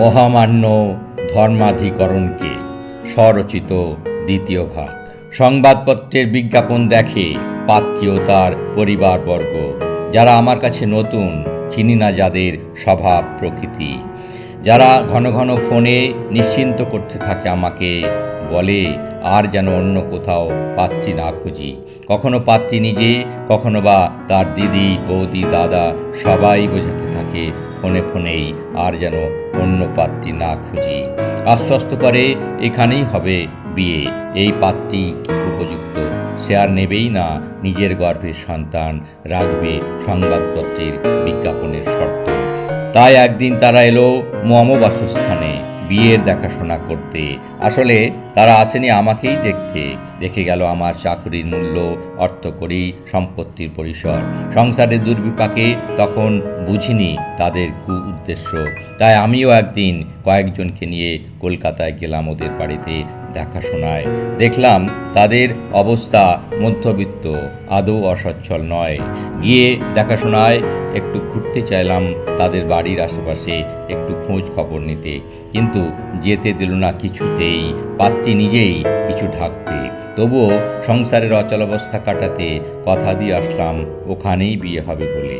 মহামান্য ধর্মাধিকরণকে স্বরচিত দ্বিতীয় ভাগ। সংবাদপত্রের বিজ্ঞাপন দেখে পাত্রী ও তার পরিবারবর্গ, যারা আমার কাছে নতুন, চিনি না যাদের স্বভাব প্রকৃতি, যারা ঘন ঘন ফোনে নিশ্চিন্ত করতে থাকে আমাকে বলে, আর যেন অন্য কোথাও পাত্রী না খুঁজি। কখনো পাত্রী নিজে, কখনো বা তার দিদি, বৌদি, দাদা, সবাই বোঝাতে থাকে ফোনে ফোনেই, আর যেন অন্য পাত্রী না খুঁজি। আশ্বস্ত করে এখানেই হবে বিয়ে। এই পাত্রী উপযুক্ত। সে আর নেবেই না। নিজের গর্ভের সন্তান রাখবে সংবাদপত্রের বিজ্ঞাপনের শর্ত। তাই একদিন তারা এলো মম বাসস্থানে। বিয়ের দেখাশোনা করতে। আসলে তারা আসেনি আমাকেই দেখতে। দেখে গেল আমার চাকরির মূল্য, অর্থকরী, সম্পত্তির পরিসর। সংসারের দুর্বিপাকে তখন বুঝিনি তাদের কু উদ্দেশ্য তাই আমিও একদিন কয়েকজনকে নিয়ে কলকাতায় গেলাম ওদের বাড়িতে দেখাশোনায়। দেখলাম তাদের অবস্থা মধ্যবিত্ত, আদৌ অসচ্ছল নয়। গিয়ে দেখাশোনায় একটু ঘুরতে চাইলাম তাদের বাড়ির আশেপাশে একটু খোঁজ খবর নিতে। কিন্তু যেতে দিল না কিছুতেই, পাত্রী নিজেই কিছু ঢাকতে। তবুও সংসারের অচলাবস্থা কাটাতে কথা দিয়ে আসলাম, ওখানেই বিয়ে হবে বলে।